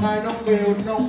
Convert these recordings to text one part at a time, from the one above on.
ชายน้องเบลน้อง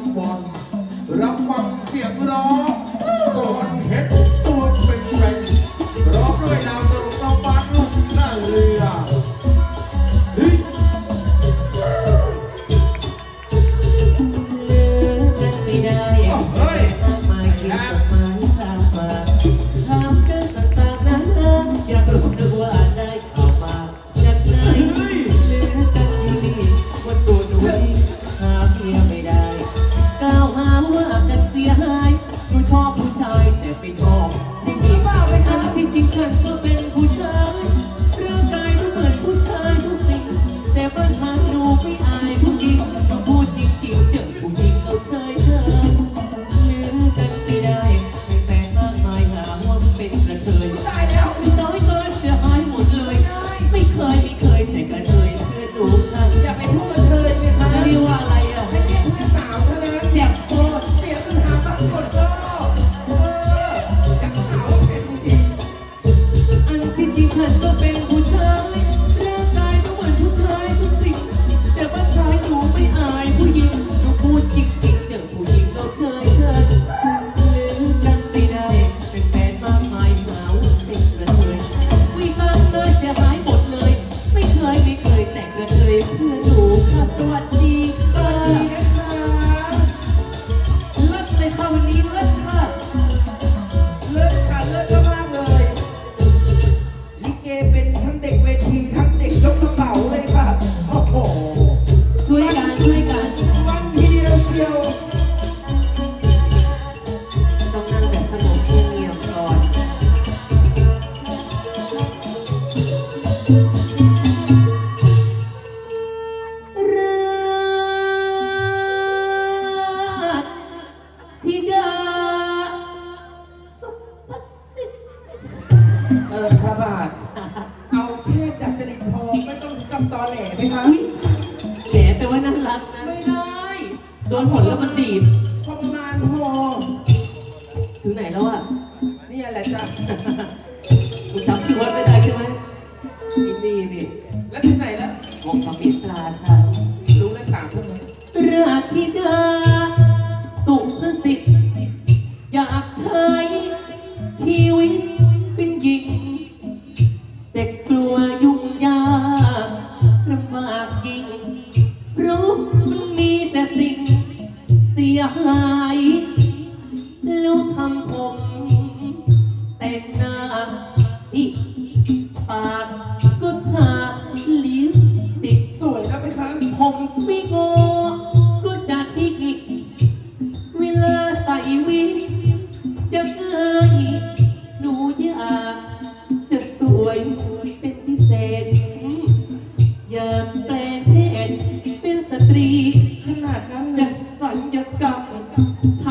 ฉันก็เป็นผู้ชายร่างกายก็เหมือนผู้ชายทุกสิ่ง แต่ภาษาอยู่ไม่อายผู้หญิงหนูพูดจริงๆอย่างผู้หญิงเราเคยเจอลืมกันไปได้ เป็นแฟนมากมายาวเป็นกระเทยวิ่งตามเลยเสียหายหมดเลย ไม่เคยไม่เคยแตกระเทยเพื่อหนูค่ะวัด ธิดาสุภสิทธิ์เออพระบาท เอาแค่ดัดจริพอไม่ต้องถึงกัอแหลไหมคะแหมแปลว่าน่ารักไม่ได้โดนผลแล้วมันดีพอประมาณพอถึงไหนแล้วอะ เนี่ยแหละจ้ะ เพราะมีแต่สิ่งเสียหาย แล้วทำผม ท